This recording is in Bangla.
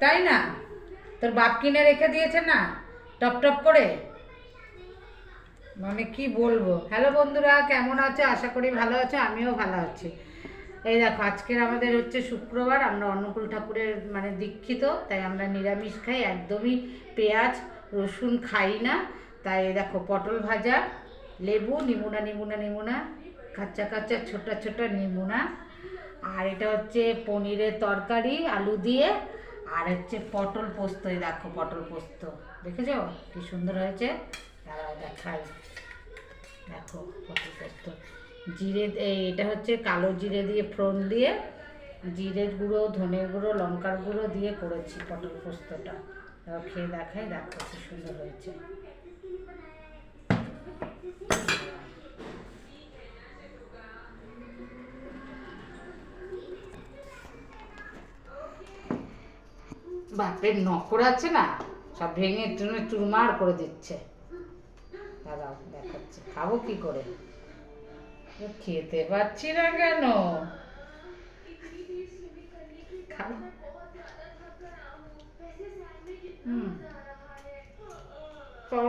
তাই না? তোর বাপ কিনে রেখে দিয়েছে না? টপ টপ করে? মানে কি বলব? হ্যালো বন্ধুরা, কেমন আছো? আশা করি ভালো আছো, আমিও ভালো আছি। এই দেখো, আজকের আমাদের হচ্ছে শুক্রবার, আমরা অন্নকূল ঠাকুরের মানে দীক্ষিত, তাই আমরা নিরামিষ খাই, একদমই পেঁয়াজ, রসুন খাই না। তাই দেখো, পটল ভাজা, লেবু, নিমুনা নিমুনা নিমুনা, কাঁচা কাঁচা, ছোটা ছোটা নিমুনা। আর এটা হচ্ছে পনিরের তরকারি, আলু দিয়ে আর হচ্ছে পটল পোস্ত, এই দেখো পটল পোস্ত। দেখেছ? কি সুন্দর হয়েছে? দাঁড়াও, দেখাই। দেখো পটল পোস্ত। জিরে এটা হচ্ছে কালো জিরে দিয়ে ফোড়ন দিয়ে, জিরের গুঁড়ো, ধনের গুঁড়ো, লঙ্কার গুঁড়ো দিয়ে করেছি পটল পোস্তটা। খেয়ে দেখাই, দেখো কি সুন্দর হয়েছে। বাপের নখর আছে না, সব ভেঙে টুনে চুরমার করে দিচ্ছে। দাঁড়াও, দেখাচ্ছে, খাব কি করে? খেতে পাচ্ছি না কেন? খাব। হুম। তো